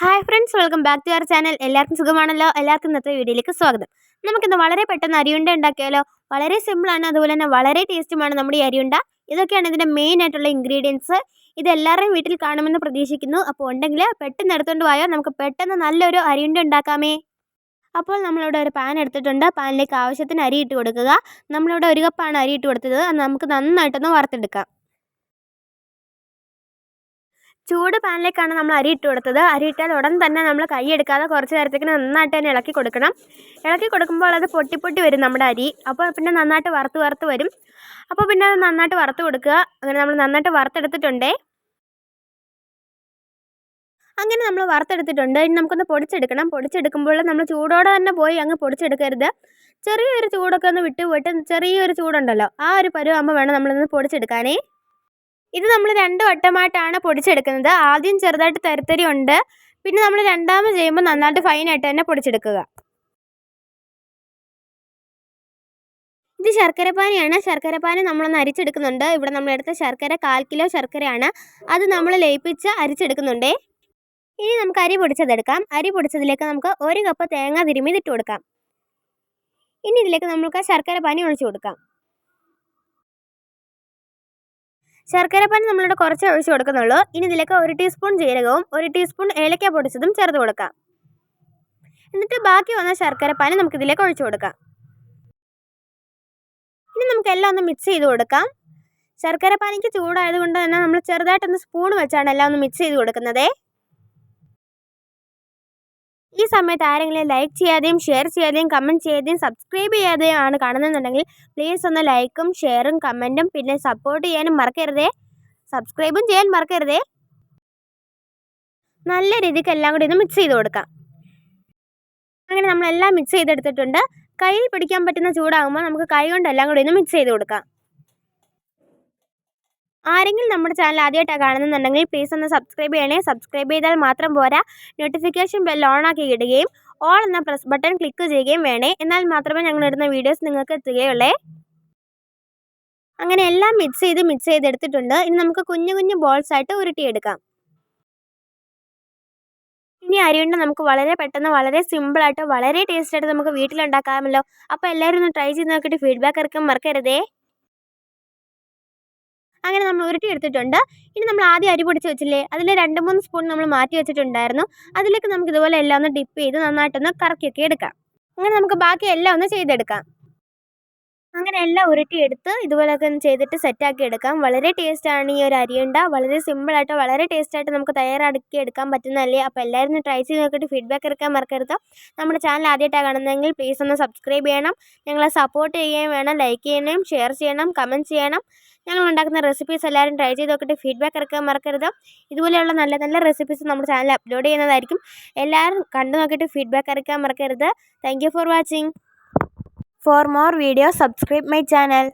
Hi friends welcome back to our channel എല്ലാവർക്കും സുഖമാണല്ലോ? എല്ലാവർക്കും ഇന്നത്തെ വീഡിയോയിലേക്ക് സ്വാഗതം. നമുക്കിന്ന് വളരെ പെട്ടെന്ന് അരിയുണ്ട ഉണ്ടാക്കിയാലോ? വളരെ സിമ്പിളാണ് അതുപോലെ തന്നെ വളരെ ടേസ്റ്റുമാണ് നമ്മുടെ ഈ അരിയുണ്ട. ഇതൊക്കെയാണ് ഇതിന്റെ മെയിൻ ആയിട്ടുള്ള ഇൻഗ്രീഡിയൻസ് ഇത് എല്ലാവരുടെയും വീട്ടിൽ കാണുമെന്ന് പ്രതീക്ഷിക്കുന്നു. അപ്പോൾ ഉണ്ടെങ്കിൽ പെട്ടെന്ന് എടുത്തുകൊണ്ട് പോയാൽ നമുക്ക് പെട്ടെന്ന് നല്ലൊരു അരിയുണ്ട ഉണ്ടാക്കാമേ. അപ്പോൾ നമ്മളിവിടെ ഒരു പാൻ എടുത്തിട്ടുണ്ട്. പാനിലേക്ക് ആവശ്യത്തിന് അരി ഇട്ട് കൊടുക്കുക. നമ്മളിവിടെ ഒരു കപ്പാണ് അരി ഇട്ട് കൊടുത്തത്. നമുക്ക് നന്നായിട്ടൊന്ന് വറുത്തെടുക്കാം. ചൂട് പാനിലേക്കാണ് നമ്മൾ അരി ഇട്ട് കൊടുത്തത്. അരി ഇട്ടാൽ ഉടൻ തന്നെ നമ്മൾ കൈ എടുക്കാതെ കുറച്ച് നേരത്തേക്ക് നന്നായിട്ട് തന്നെ ഇളക്കി കൊടുക്കണം. ഇളക്കി കൊടുക്കുമ്പോൾ അത് പൊട്ടി പൊട്ടി വരും നമ്മുടെ അരി. അപ്പോൾ പിന്നെ നന്നായിട്ട് വറുത്ത് വറുത്ത് വരും. അപ്പോൾ പിന്നെ അത് നന്നായിട്ട് വറുത്ത് കൊടുക്കുക. അങ്ങനെ നമ്മൾ നന്നായിട്ട് വറുത്തെടുത്തിട്ടുണ്ടേ? അങ്ങനെ നമ്മൾ വറുത്തെടുത്തിട്ടുണ്ട്. ഇനി നമുക്കൊന്ന് പൊടിച്ചെടുക്കണം. പൊടിച്ചെടുക്കുമ്പോൾ നമ്മൾ ചൂടോടെ തന്നെ പോയി അങ്ങ് പൊടിച്ചെടുക്കരുത്. ചെറിയൊരു ചൂടൊക്കെ ഒന്ന് വിട്ടുപോയിട്ട് ചെറിയൊരു ചൂടുണ്ടല്ലോ. ആ ഒരു പരുവാകുമ്പോൾ വേണം നമ്മളൊന്ന് പൊടിച്ചെടുക്കാനേ. ഇത് നമ്മൾ രണ്ട് വട്ടമായിട്ടാണ് പൊടിച്ചെടുക്കുന്നത്. ആദ്യം ചെറുതായിട്ട് തരിത്തരി ഉണ്ട്. പിന്നെ നമ്മൾ രണ്ടാമത് ചെയ്യുമ്പോൾ നന്നായിട്ട് ഫൈനായിട്ട് തന്നെ പൊടിച്ചെടുക്കുക. ഇത് ശർക്കരപ്പാനിയാണ്. ശർക്കരപ്പാനി നമ്മളൊന്ന് അരിച്ചെടുക്കുന്നുണ്ട്. ഇവിടെ നമ്മളെടുത്ത ശർക്കര കാൽ കിലോ ശർക്കരയാണ്. അത് നമ്മൾ ലയിപ്പിച്ച് അരിച്ചെടുക്കുന്നുണ്ടേ. ഇനി നമുക്ക് അരി പൊടിച്ചതെടുക്കാം. അരി പൊടിച്ചതിലേക്ക് നമുക്ക് ഒരു കപ്പ് തേങ്ങ തിരുമ്മി ഇട്ട് കൊടുക്കാം. ഇനി ഇതിലേക്ക് നമുക്ക് ശർക്കര പാനി ഒഴിച്ചു കൊടുക്കാം. ശർക്കരപ്പാനി നമ്മളിവിടെ കുറച്ച് ഒഴിച്ച് കൊടുക്കുന്നുള്ളൂ. ഇനി ഇതിലേക്ക് ഒരു ടീസ്പൂൺ ജീരകവും ഒരു ടീസ്പൂൺ ഏലക്ക പൊടിച്ചതും ചേർത്ത് കൊടുക്കാം. എന്നിട്ട് ബാക്കി വന്ന ശർക്കരപ്പാനി നമുക്ക് ഇതിലേക്ക് ഒഴിച്ചു കൊടുക്കാം. ഇനി നമുക്ക് എല്ലാം ഒന്ന് മിക്സ് ചെയ്ത് കൊടുക്കാം. ശർക്കരപ്പാനിക്ക് ചൂടായതുകൊണ്ട് തന്നെ നമ്മൾ ചെറുതായിട്ടൊന്ന് സ്പൂൺ വെച്ചാണ് എല്ലാം ഒന്ന് മിക്സ് ചെയ്ത് കൊടുക്കുന്നത്. സമയത്ത് ആരെങ്കിലും ലൈക്ക് ചെയ്യാതെയും ഷെയർ ചെയ്യാതെയും കമന്റ് ചെയ്യാതെയും സബ്സ്ക്രൈബ് ചെയ്യാതെയും ആണ് കാണുന്നുണ്ടെങ്കിൽ പ്ലീസ് ഒന്ന് ലൈക്കും ഷെയറും കമന്റും പിന്നെ സപ്പോർട്ട് ചെയ്യാനും മറക്കരുതേ. സബ്സ്ക്രൈബും ചെയ്യാൻ മറക്കരുതേ. നല്ല രീതിക്ക് എല്ലാം കൂടി ഒന്ന് മിക്സ് ചെയ്ത് കൊടുക്കാം. അങ്ങനെ നമ്മളെല്ലാം മിക്സ് ചെയ്തെടുത്തിട്ടുണ്ട്. കയ്യിൽ പിടിക്കാൻ പറ്റുന്ന ചൂടാകുമ്പോൾ നമുക്ക് കൈ കൊണ്ട് എല്ലാം കൂടി ഒന്ന് മിക്സ് ചെയ്ത് കൊടുക്കാം. ആരെങ്കിലും നമ്മുടെ ചാനൽ ആദ്യമായിട്ടാണ് കാണുന്നുണ്ടെങ്കിൽ പ്ലീസ് ഒന്ന് സബ്സ്ക്രൈബ് ചെയ്യണേ. സബ്സ്ക്രൈബ് ചെയ്താൽ മാത്രം പോരാ. നോട്ടിഫിക്കേഷൻ ബെൽ ഓണാക്കി ഇടുകയും ഓൾ എന്ന പ്രസ് ബട്ടൺ ക്ലിക്ക് ചെയ്യുകയും വേണേ. എന്നാൽ മാത്രമേ ഞങ്ങൾ ഇടുന്ന വീഡിയോസ് നിങ്ങൾക്ക് എത്തുകയുള്ളേ. അങ്ങനെ എല്ലാം മിക്സ് ചെയ്ത് മിക്സ് ചെയ്ത് എടുത്തിട്ടുണ്ട്. ഇനി നമുക്ക് കുഞ്ഞു കുഞ്ഞു ബോൾസ് ആയിട്ട് ഉരുട്ടിയെടുക്കാം. ഇനി അരിയുണ്ട നമുക്ക് വളരെ പെട്ടെന്ന് വളരെ സിമ്പിളായിട്ട് വളരെ ടേസ്റ്റായിട്ട് നമുക്ക് വീട്ടിലുണ്ടാക്കാമല്ലോ. അപ്പോൾ എല്ലാവരും ഒന്ന് ട്രൈ ചെയ്ത് നോക്കിയിട്ട് ഫീഡ്ബാക്ക് ഇറക്കാൻ മറക്കരുതേ. അങ്ങനെ നമ്മൾ ഉരുട്ടി എടുത്തിട്ടുണ്ട്. ഇനി നമ്മൾ ആദ്യം അരി പൊടിച്ച് വെച്ചില്ലേ അതിൽ രണ്ട് മൂന്ന് സ്പൂൺ നമ്മൾ മാറ്റി വെച്ചിട്ടുണ്ടായിരുന്നു. അതിലേക്ക് നമുക്ക് ഇതുപോലെ എല്ലാം ഒന്ന് ഡിപ്പ് ചെയ്ത് നന്നായിട്ടൊന്ന് കറക്കിയൊക്കെ എടുക്കാം. അങ്ങനെ നമുക്ക് ബാക്കി എല്ലാം ഒന്ന് ചെയ്തെടുക്കാം. അങ്ങനെ എല്ലാം ഉരുട്ടിയെടുത്ത് ഇതുപോലെയൊക്കെ ഒന്ന് ചെയ്തിട്ട് സെറ്റാക്കി എടുക്കാം. വളരെ ടേസ്റ്റാണ് ഈ ഒരു അരിയുണ്ട വളരെ സിമ്പിളായിട്ട് വളരെ ടേസ്റ്റായിട്ട് നമുക്ക് തയ്യാറാക്കി എടുക്കാൻ പറ്റുന്നതല്ലേ? അപ്പോൾ എല്ലാവരും ട്രൈ ചെയ്ത് നോക്കിയിട്ട് ഫീഡ്ബാക്ക് എടുക്കാൻ മറക്കരുത്. നമ്മുടെ ചാനൽ ആദ്യമായിട്ടാണ് കാണുന്നതെങ്കിൽ പ്ലീസ് ഒന്ന് സബ്സ്ക്രൈബ് ചെയ്യണം. ഞങ്ങളെ സപ്പോർട്ട് ചെയ്യുകയും വേണം ലൈക്ക് ചെയ്യണം ഷെയർ ചെയ്യണം കമന്റ് ചെയ്യണം. ഞങ്ങൾ ഉണ്ടാക്കുന്ന റെസിപ്പീസ് എല്ലാവരും ട്രൈ ചെയ്ത് നോക്കിയിട്ട് ഫീഡ്ബാക്ക് ഇറക്കാൻ മറക്കരുത്. ഇതുപോലെയുള്ള നല്ല നല്ല റെസിപ്പീസ് നമ്മുടെ ചാനൽ അപ്ലോഡ് ചെയ്യുന്നതായിരിക്കും. എല്ലാവരും കണ്ടു നോക്കിയിട്ട് ഫീഡ്ബാക്ക് ഇറക്കാൻ മറക്കരുത്. Thank for watching for more video subscribe my channel